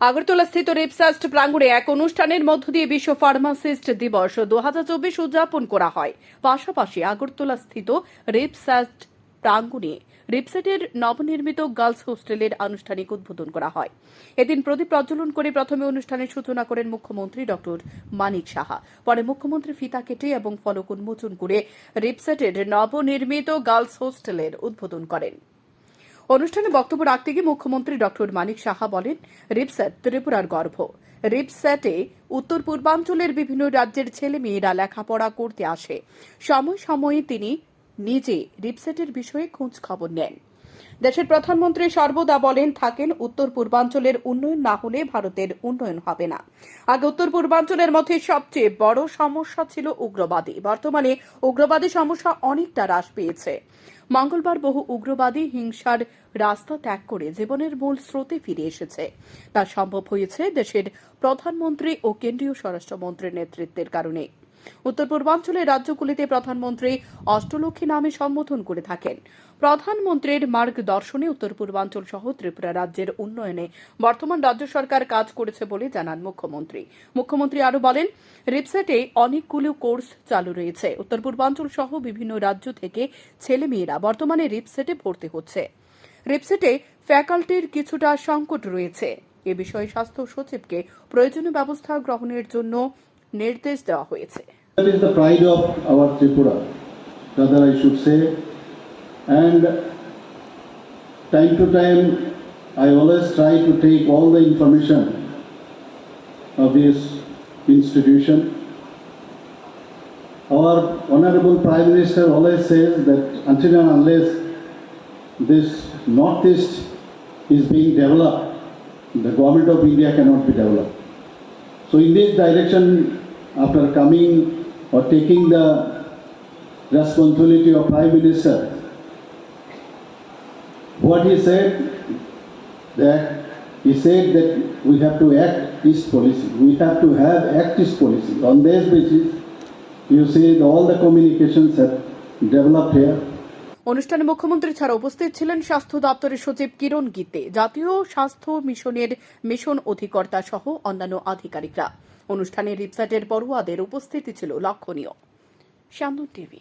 আগরতলা স্থিত রিপসাস্ট প্রাঙ্গণে এক অনুষ্ঠানের মধ্য দিয়ে বিশ্ব ফার্মাসিস্ট দিবস দু হাজার চব্বিশ উদযাপন করা হয়। পাশাপাশি আগরতলা স্থিত রিপসাস্ট প্রাঙ্গণে রিপসেটের নবনির্মিত গার্লস হোস্টেলের আনুষ্ঠানিক উদ্বোধন করা হয়। এদিন প্রদীপ প্রজ্বলন করে প্রথমে অনুষ্ঠানের সূচনা করেন মুখ্যমন্ত্রী ডক্টর মানিক সাহা। পরে মুখ্যমন্ত্রী ফিতা কেটে এবং ফলক উন্মোচন করে রিপসেটের নবনির্মিত গার্লস হোস্টেলের উদ্বোধন করেন। অনুষ্ঠানে বক্তব্য রাখতে গিয়ে মুখ্যমন্ত্রী ডক্টর মানিক সাহা বলেন রিপস্যাট ত্রিপুরার গর্ভ রিপস্যাটে উত্তর পূর্বাঞ্চলের বিভিন্ন রাজ্যের ছেলে মেয়েরা লেখাপড়া করতে আসে। সময় সময়ে তিনি নিজে রিপসেটের বিষয়ে খোঁজ খবর নেন। দেশের প্রধানমন্ত্রী সর্বদা বলেন, থাকেন উত্তর পূর্বাঞ্চলের উন্নয়ন না হলে ভারতের উন্নয়ন হবে না। আগে উত্তর পূর্বাঞ্চলের মধ্যে সবচেয়ে বড় সমস্যা ছিল উগ্রবাদী। বর্তমানে উগ্রবাদী সমস্যা অনেকটা হ্রাস পেয়েছে। মঙ্গলবার বহু উগ্রবাদী হিংসার রাস্তা ত্যাগ করে জীবনের মূল স্রোতে ফিরে এসেছে। তা সম্ভব হয়েছে দেশের প্রধানমন্ত্রী ও কেন্দ্রীয় স্বরাষ্ট্রমন্ত্রীর নেতৃত্বের কারণে। উত্তর পূর্বাঞ্চলের রাজ্যগুলিতে প্রধানমন্ত্রী অষ্টলক্ষ্মী নামে সম্বোধন করে থাকেন। প্রধানমন্ত্রীর মার্গদর্শনে উত্তর পূর্বাঞ্চল সহ ত্রিপুরা রাজ্যের উন্নয়নে বর্তমান রাজ্য সরকার কাজ করেছে বলে জানান মুখ্যমন্ত্রী। মুখ্যমন্ত্রী আরও বলেন, রিপসেটে অনেকগুলো কোর্স চালু রয়েছে। উত্তর পূর্বাঞ্চল সহ বিভিন্ন রাজ্য থেকে ছেলেমেয়েরা বর্তমানে রিপসেটে ভর্তি হচ্ছে। রিপসেটে ফ্যাকাল্টির কিছুটা সংকট রয়েছে। এ বিষয়ে স্বাস্থ্য সচিবকে প্রয়োজনীয় ব্যবস্থা গ্রহণের জন্য নির্দেশ দেওয়া হয়েছে That is the pride of our Tripura, rather I should say. And time to time, I always try to take all the information of this institution. Our Honorable Prime Minister always says that until and unless this Northeast is being developed, the government of India cannot be developed. So in this direction, after coming or taking the responsibility of Prime Minister, what he said, that he said that we have to act East policy. We have to have act East policy. On this basis, you see all the communications have developed here. অনুষ্ঠানে মুখ্যমন্ত্রী ছাড়া উপস্থিত ছিলেন স্বাস্থ্য দপ্তরের সচিব কিরণ গীতে, জাতীয় স্বাস্থ্য মিশনের মিশন অধিকর্তা সহ অন্যান্য আধিকারিকরা। অনুষ্ঠানে রিপসাটের পড়ুয়াদের উপস্থিতি ছিল লক্ষণীয়। শ্যামন টিভি।